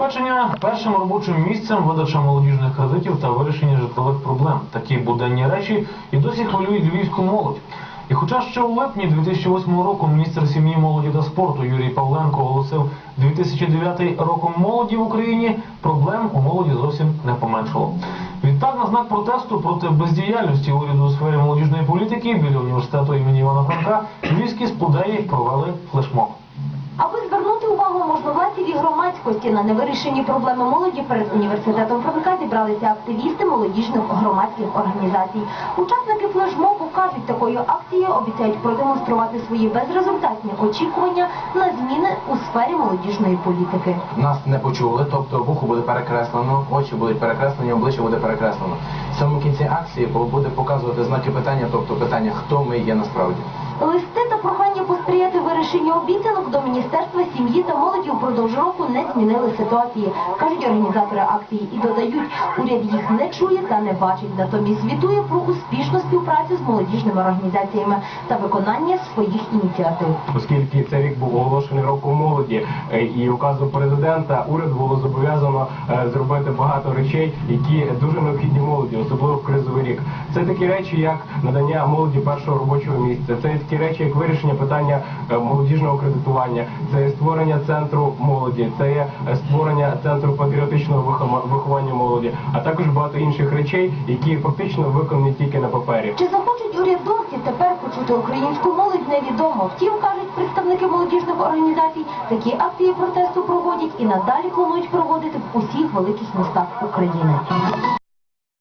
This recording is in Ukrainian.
Забезпечення першим робочим місцем видача молодіжних кредитів та вирішення житлових проблем. Такі буденні речі і досі хвилюють львівську молодь. І хоча ще у липні 2008 року міністр сім'ї, молоді та спорту Юрій Павленко оголосив 2009 роком молоді в Україні, проблем у молоді зовсім не поменшало. Відтак, на знак протесту проти бездіяльності уряду у сфері молодіжної політики біля університету імені Івана Франка львівські спудеї провели флешмоб. Громадськості на невирішені проблеми молоді перед університетом Франка зібралися активісти молодіжних громадських організацій. Учасники флешмобу кажуть, такою акцією обіцяють продемонструвати свої безрезультатні очікування на зміни у сфері молодіжної політики. Нас не почули, тобто вухо буде перекреслено, очі будуть перекреслені, обличчя буде перекреслено. В самому кінці акції буде показувати знаки питання, тобто питання, хто ми є насправді. Листи та прохання посприяти вирішенню обіцянок до Міністерства сім'ї та молоді упродовж року не змінили ситуації, кажуть організатори акції і додають, уряд їх не чує та не бачить, натомість звітує про успішну співпрацю з молодіжними організаціями та виконання своїх ініціатив. оскільки цей рік був оголошений роком молоді е, і указом президента уряд було зобов'язано е, зробити багато речей, які дуже необхідні молоді, особливо в кризовий рік. Це такі речі, як надання молоді першого робочого місця. Це такі речі, як вирішення питання е, молодіжного кредитування, це є створення центру молоді, це є е, створення центру патріотичного вихова- виховання молоді, а також багато інших речей, які фактично виконані тільки на папері. Чи захочуть урядовці тепер почути українську молодь, невідомо. Втім, кажуть представники молодіжних організацій, такі акції протесту проводять і надалі планують проводити в усіх великих містах України.